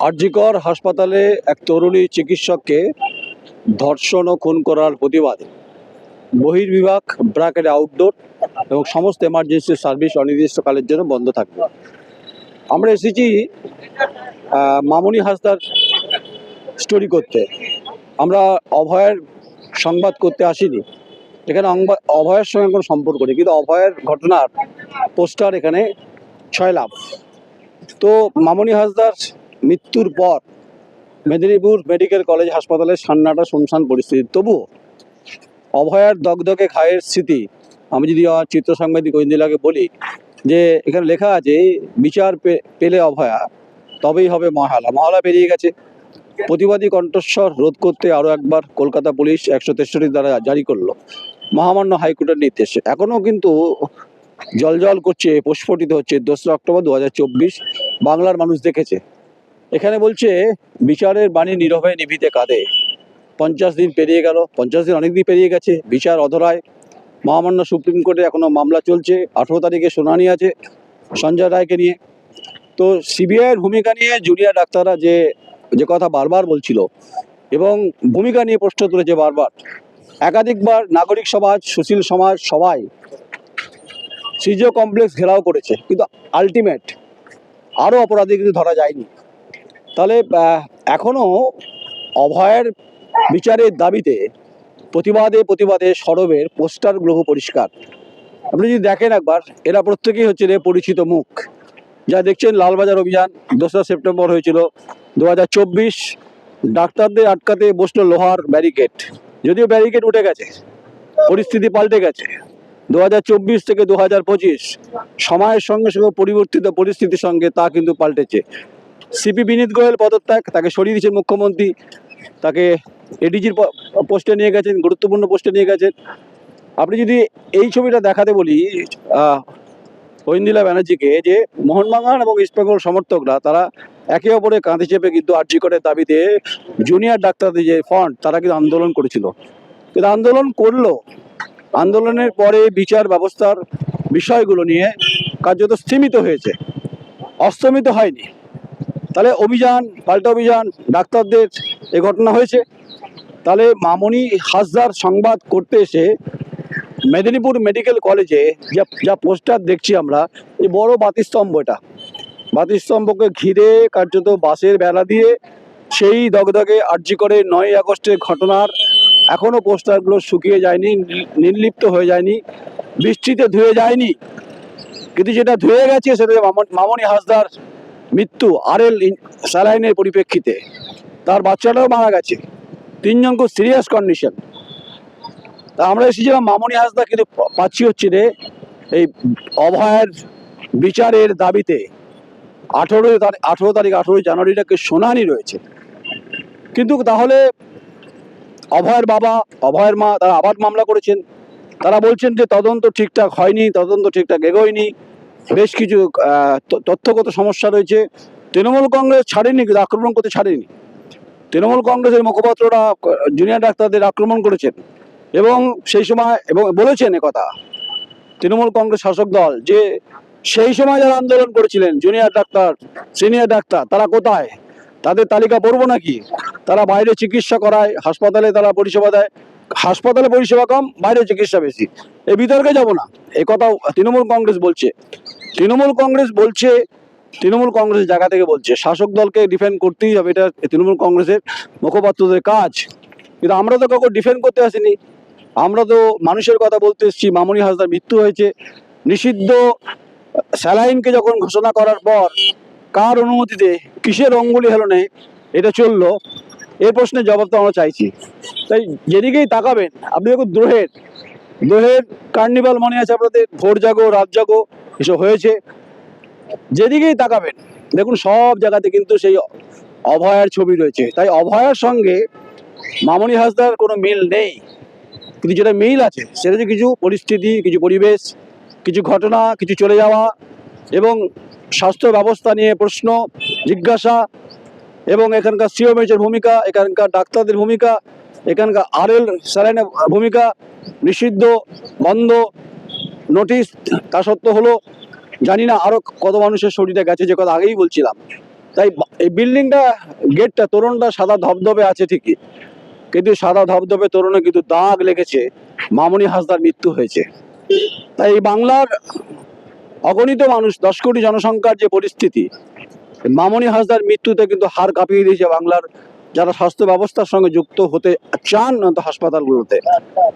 আরজিকর হাসপাতালে এক তরুণী চিকিৎসককে ধর্ষণ ও খুন করার প্রতিবাদে। বহির্বিভাগ, ব্র্যাকেট আউটডোর এবং সমস্ত এমার্জেন্সি সার্ভিস অনির্দিষ্টকালের জন্য বন্ধ থাকবে। আমরা এসেছি মামনি হাসদার স্টোরি করতে। আমরা অভয়ের সংবাদ করতে আসিনি। এখানে অভয়ের সঙ্গে কোনো সম্পর্ক নেই, কিন্তু অভয়ের ঘটনার পোস্টার এখানে ছয় লাভ তো মামনি হাসদার মৃত্যুর পর মেদিনীপুর মেডিকেল কলেজ হাসপাতালের সান্নাটা শুনশান পরিস্থিতি। তবুও অভয়ার দগদগে ঘায়ের স্মৃতি, আমি যদি চিত্র সাংবাদিক ঐন্দিলাকে বলি যে এখানে লেখা আছে বিচার পেলে অভয়া, তবেই হবে মহালা। মহালা পেরিয়ে গেছে। প্রতিবাদী কণ্ঠস্বর রোধ করতে আরও একবার কলকাতা পুলিশ একশো তেষট্টি দ্বারা জারি করল। মহামান্য হাইকোর্টের নির্দেশে। এখনও কিন্তু জলজল করছে, প্রস্ফুটিত হচ্ছে। দোসরা অক্টোবর দু হাজার চব্বিশ বাংলার মানুষ দেখেছে। এখানে বলছে, বিচারের বাণী নীরবে নিভিতে কাঁদে। পঞ্চাশ দিন পেরিয়ে গেল, পঞ্চাশ দিন অনেক দিন পেরিয়ে গেছে, বিচার অধরায়। মহামান্য সুপ্রিম কোর্টে এখনও মামলা চলছে, আঠেরো তারিখে শুনানি আছে সঞ্জয় রায়কে নিয়ে। তো সিবিআইয়ের ভূমিকা নিয়ে জুনিয়র ডাক্তাররা যে যে কথা বারবার বলছিল এবং ভূমিকা নিয়ে প্রশ্ন তুলেছে বারবার। একাধিকবার নাগরিক সমাজ সুশীল সমাজ সবাই সিজিও কমপ্লেক্স ঘেরাও করেছে, কিন্তু আলটিমেট আরও অপরাধী কিন্তু ধরা যায়নি। তাহলে আহ, এখনও অভয়ের বিচারের দাবিতে প্রতিবাদে প্রতিবাদে সরবের পোস্টারগুলো খুব পরিষ্কার। আপনি যদি দেখেন একবার এরা প্রত্যেকেই হচ্ছে রে পরিচিত মুখ। যা দেখছেন লালবাজার অভিযান দোসরা সেপ্টেম্বর হয়েছিল। দু হাজার চব্বিশ ডাক্তারদের আটকাতে বসল লোহার ব্যারিকেড। যদিও ব্যারিকেড উঠে গেছে পরিস্থিতি পাল্টে গেছে। দু হাজার চব্বিশ থেকে দু হাজার পঁচিশ সময়ের সঙ্গে সঙ্গে পরিবর্তিত পরিস্থিতির সঙ্গে তা কিন্তু পাল্টেছে। সিপি বিনীত গোয়েল পদত্যাগ, তাকে সরিয়ে দিয়েছেন মুখ্যমন্ত্রী। তাকে এডিজির পোস্টে নিয়ে গেছেন, গুরুত্বপূর্ণ পোস্টে নিয়ে গেছেন। আপনি যদি এই ছবিটা দেখাতে বলি ঐন্দিলা ব্যানার্জিকে, যে মোহনবাগান এবং ইস্টবেঙ্গল সমর্থকরা, তারা একে অপরে কাঁধে চেপে কিন্তু আর্জি করে দাবিতে জুনিয়র ডাক্তারদের যে ফ্রন্ট তারা কিন্তু আন্দোলন করেছিল। কিন্তু আন্দোলন করল। আন্দোলনের পরে বিচার ব্যবস্থার বিষয়গুলো নিয়ে কার্যত স্থিমিত হয়েছে। অস্তমিত হয়নি। তাহলে অভিযান, পাল্টা অভিযান, ডাক্তারদের এ ঘটনা হয়েছে। তাহলে মামনি হাসদার সংবাদ করতে এসে মেদিনীপুর মেডিকেল কলেজে যা যা পোস্টার দেখছি আমরা, এই বড় বাতিস্তম্ভ এটা। বাতিস্তম্ভকে ঘিরে কার্যত বাসের বেলা দিয়ে সেই দগদগে আর্জি করে নয় আগস্টের ঘটনার এখনও পোস্টারগুলো শুকিয়ে যায়নি নির্লিপ্ত হয়ে যায়নি, বৃষ্টিতে ধুয়ে যায়নি। কিন্তু যেটা ধুয়ে গেছে সেটা মামন- হাসদার মৃত্যু আরএল স্যালাইনের পরিপ্রেক্ষিতে। তার বাচ্চাটাও মারা গেছে। তিনজন খুব সিরিয়াস কন্ডিশন তা আমরা এসেছিলাম মামনি হাসদা, কিন্তু পাচ্ছি হচ্ছে রে এই অভয়ের বিচারের দাবিতে আঠেরো তারিখ আঠেরো তারিখ, আঠেরোই জানুয়ারিটাকে শুনানি রয়েছে। কিন্তু তাহলে অভয়ের বাবা, অভয়ের মা তারা আবার মামলা করেছেন। তারা বলছেন যে তদন্ত ঠিকঠাক হয়নি, তদন্ত ঠিকঠাক এগোয়নি। বেশ কিছু তথ্যগত সমস্যা রয়েছে। তৃণমূল কংগ্রেস ছাড়েনি, কিন্তু আক্রমণ করতে ছাড়েনি। তৃণমূল কংগ্রেসের মুখপাত্ররা, জুনিয়র ডাক্তারদের আক্রমণ করেছেন। এবং সেই সময়, এবং বলেছেন কথা, তৃণমূল কংগ্রেস শাসক দল, যে সেই সময় যারা আন্দোলন করেছিলেন, জুনিয়র ডাক্তার, সিনিয়র ডাক্তার, তারা কোথায়? তাদের তালিকা পড়ব নাকি? তারা বাইরে চিকিৎসা করায়, হাসপাতালে তারা পরিষেবা দেয়। হাসপাতালে পরিষেবা কম, বাইরে চিকিৎসা বেশি। এই বিতর্কে যাব না। এই কথাও তৃণমূল কংগ্রেস বলছে। তৃণমূল কংগ্রেস বলছে, তৃণমূল কংগ্রেস জায়গা থেকে বলছে, শাসক দলকে ডিফেন্ড করতেই হবে। এটা তৃণমূল কংগ্রেসের মুখপাত্রদের কাজ। কিন্তু আমরা তো কাউকে ডিফেন্ড করতে আসিনি। আমরা তো মানুষের কথা বলতে এসেছি। মামনি হাসদার মৃত্যু হয়েছে। নিষিদ্ধ স্যালাইনকে যখন ঘোষণা করার পর, কার অনুমতিতে, কিসের অঙ্গুলি হেলনে এটা চলল? এই প্রশ্নের জবাব তো আমরা চাইছি। তাই যেদিকেই তাকাবেন, আপনি দেখুন দ্রোহের দ্রোহের কার্নিভাল মনে আছে আপনাদের? ভোর জাগো, রাত জাগো, এসব হয়েছে। যেদিকেই তাকাবেন, দেখুন সব জায়গাতে কিন্তু সেই অভয়ার ছবি রয়েছে। তাই অভয়ার সঙ্গে মামনি হাসদার কোনো মিল নেই। কিন্তু যেটা মিল আছে, সেটা হচ্ছে কিছু পরিস্থিতি, কিছু পরিবেশ, কিছু ঘটনা, কিছু চলে যাওয়া এবং স্বাস্থ্য ব্যবস্থা নিয়ে প্রশ্ন, জিজ্ঞাসা এবং এখানকার সিওমেচের ভূমিকা, এখানকার ডাক্তারদের ভূমিকা, এখানকার আরএল স্যালাইনের ভূমিকা নিষিদ্ধ, বন্ধ, নোটিশ, তা সত্ত্বেও হলো, জানি না আরও কত মানুষের শরীরে গেছে, যে কথা আগেই বলছিলাম। তাই এই বিল্ডিংটা, গেটটা, তোরণটা সাদা ধবধবে আছে ঠিকই। কিন্তু সাদা ধবধবে তোরণে কিন্তু দাগ লেগেছে, মামনি হাসদার মৃত্যু হয়েছে। তাই এই বাংলার অগণিত মানুষ, দশ কোটি জনসংখ্যার যে পরিস্থিতি মামনি হাসদার মৃত্যুতে কিন্তু হার কাঁপিয়ে দিয়েছে বাংলার যারা স্বাস্থ্য ব্যবস্থার সঙ্গে যুক্ত হতে চান হাসপাতালগুলোতে।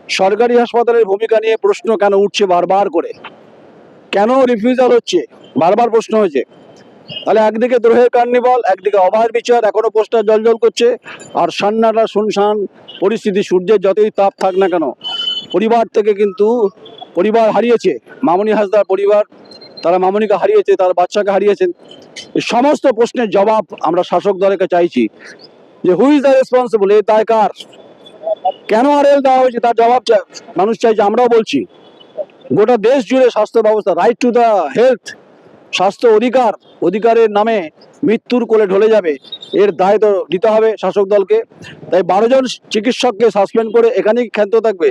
সরকারি হাসপাতালের ভূমিকা নিয়ে প্রশ্ন কেন উঠছে বারবার করে? কেন রিফিউজাল হচ্ছে? বারবার প্রশ্ন হয়েছে। তাহলে একদিকে দ্রোহের কার্নিভাল, একদিকে অবাধ বিচার, এখনও পোস্টার জল করছে। আর সান্নাটা শুনশান, পরিস্থিতি সূর্যের যতই তাপ থাক না কেন, পরিবার থেকে কিন্তু পরিবার হারিয়েছে। মামনি হাসদার পরিবার তারা মামনিকে হারিয়েছে, তার বাচ্চাকে হারিয়েছেন সমস্ত প্রশ্নের জবাব আমরা শাসক দলকে চাইছি যে হুই ইজ দ্য রেসপন্সিবল এই দায় কার? কেন আর এল দেওয়া হয়েছে? তার জবাব মানুষ চাইছে, আমরাও বলছি। গোটা দেশ জুড়ে স্বাস্থ্য ব্যবস্থা রাইট টু দ্য হেলথ স্বাস্থ্য অধিকার, অধিকারের নামে মৃত্যুর কোলে ঢলে যাবে। এর দায় তো দিতে হবে শাসক দলকে। তাই বারো জন চিকিৎসককে সাসপেন্ড করে এখানেই ক্ষান্ত থাকবে।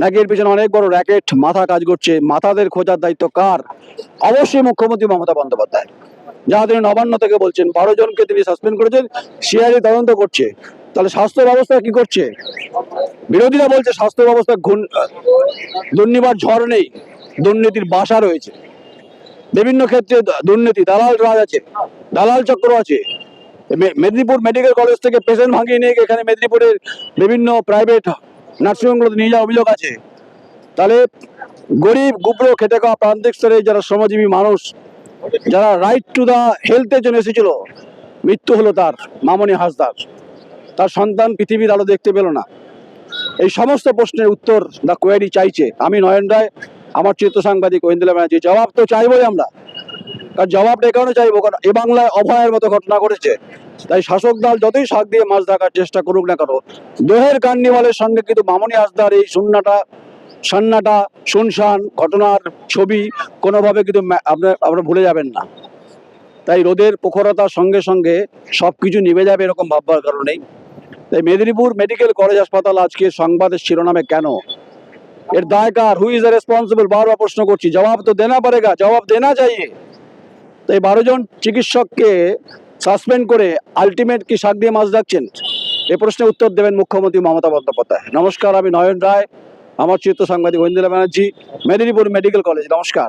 নাকি এর পিছনে অনেক বড় র্যাকেট মাথা কাজ করছে। মাথাদের খোঁজার দায়িত্ব কার? অবশ্যই মুখ্যমন্ত্রী মমতা বন্দ্যোপাধ্যায়। যা তিনি নবান্ন থেকে বলছেন, বারো জনকে তিনি সাসপেন্ড করেছেন, সিআইডি তদন্ত করছে। তাহলে স্বাস্থ্য ব্যবস্থা কি করছে? বিরোধীরা বলছে স্বাস্থ্য ব্যবস্থা দুর্নিবার ঝড় নেই, দুর্নীতির বাসা রয়েছে। বিভিন্ন ক্ষেত্রে দুর্নীতি, দালাল রাজ আছে, দালাল চক্র আছে। মেদিনীপুর মেডিকেল কলেজ থেকে পেশেন্ট ভাঙিয়ে নিয়ে এখানে মেদিনীপুরের বিভিন্ন প্রাইভেট নার্সিংহোমগুলোতে নিয়ে যাওয়ার অভিযোগ আছে। তাহলে গরিব, গুবরো খেটে খাওয়া প্রান্তিক স্তরে যারা শ্রমজীবী মানুষ, যারা রাইট টু দ্য হেলথের জন্য এসেছিল, মৃত্যু হলো তার, মামনি হাসদার। তার সন্তান পৃথিবীর আলো দেখতে পেল না। এই সমস্ত প্রশ্নের উত্তর দা কোয়ারি চাইছে। আমি নয়ন রায়, আমার চিত্র সাংবাদিক ঐন্দ্রা ব্যানার্জি জবাব তো চাইবই আমরা। কারণ জবাবটা এ কারণে চাইব কারণ এ বাংলায় অভয়ের মতো ঘটনা ঘটেছে। তাই শাসক দল যতই শাক দিয়ে মাছ ধরার চেষ্টা করুক না কেন, দোহের কার্নিভালের সঙ্গে কিন্তু মামনি হাসদার এই শূন্যটা সান্নাটা, শুনশান ঘটনার ছবি কোনোভাবে কিন্তু আপনার আপনারা ভুলে যাবেন না। তাই রোদের প্রখরতার সঙ্গে সঙ্গে সব কিছু নিভে যাবে এরকম ভাববার কারণেই তাই মেদিনীপুর মেডিকেল কলেজ হাসপাতাল আজকে সংবাদের শিরোনামে কেন? এর দায় কার হু ইজ রেসপন্সিবল বারবার প্রশ্ন করছি। জবাব তো দেনা পারেগা, জবাব দেনা চাইয়ে। তাই বারো জন চিকিৎসককে সাসপেন্ড করে আলটিমেট কি শাক দিয়ে মাছ ডাকছেন? এ প্রশ্নের উত্তর দেবেন মুখ্যমন্ত্রী মমতা বন্দ্যোপাধ্যায়। নমস্কার, আমি নয়ন রায়, আমার চিত্র সাংবাদিক ঐন্দ্রা ব্যানার্জি, মেদিনীপুর মেডিকেল কলেজ। নমস্কার।